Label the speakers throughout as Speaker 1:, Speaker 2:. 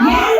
Speaker 1: Yeah.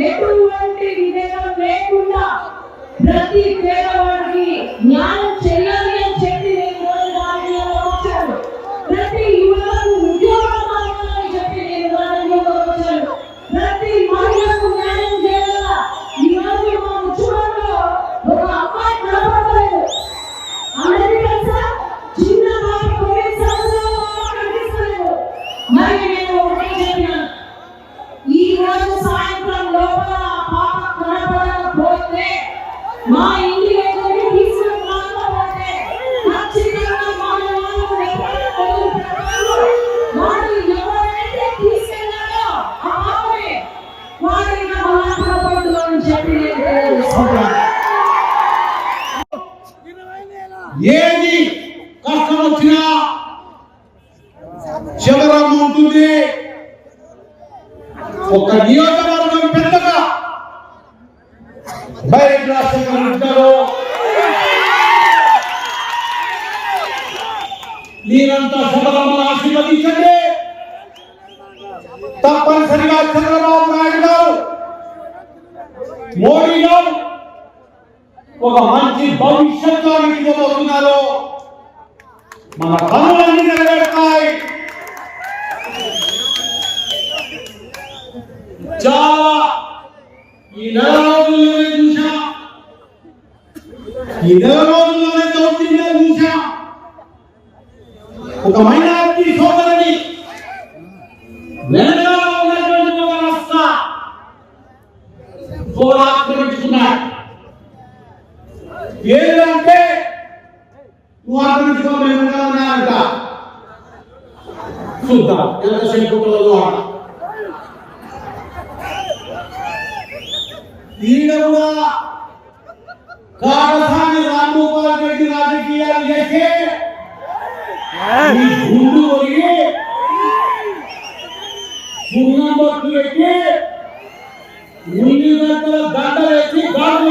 Speaker 1: ఎటువంటి విధంగా లేకుండా ప్రతి పేదవాడికి జ్ఞానం మా ఇంటి వైపునే తీసుకున్నాను అంటే ఖచ్చితంగా వాడు ఎవరైతే తీసుకెళ్ళాడో
Speaker 2: ఏది కష్టం వచ్చినా చివరం ఉంటుంది. ఒక నియోజక బయట ఉంటారు మీరంతా సభలమ్మను ఆశీర్వదించండి తప్పనిసరిగా చంద్రబాబు నాయుడు గారు మోడీ గారు ఒక మంచి భవిష్యత్తు అడిగిపోతున్నారు మన పనులన్నీ నెరవేరుతాయి చాలా ఈ నెల రోజుల్లోనే దౌర్జన్యం చూసా ఒక మైనారిటీ సోదరుని వెనకాల ఉన్నటువంటి ఒక రాష్ట్ర ఆక్రమించుకున్నాడు ఏంటంటే నువ్వు ఆక్రమించుకో మేము ఉన్నాయంట చూద్దాం ఎంత సరిపోతుందో అన్నా ఈడ కూడా కాడ రాజగోపాల్ రెడ్డి రాజకీయాలు చేస్తే గుండు పోయి సున్నం బొట్లు పెట్టి ఉల్లి గంటలు వేసి గాడు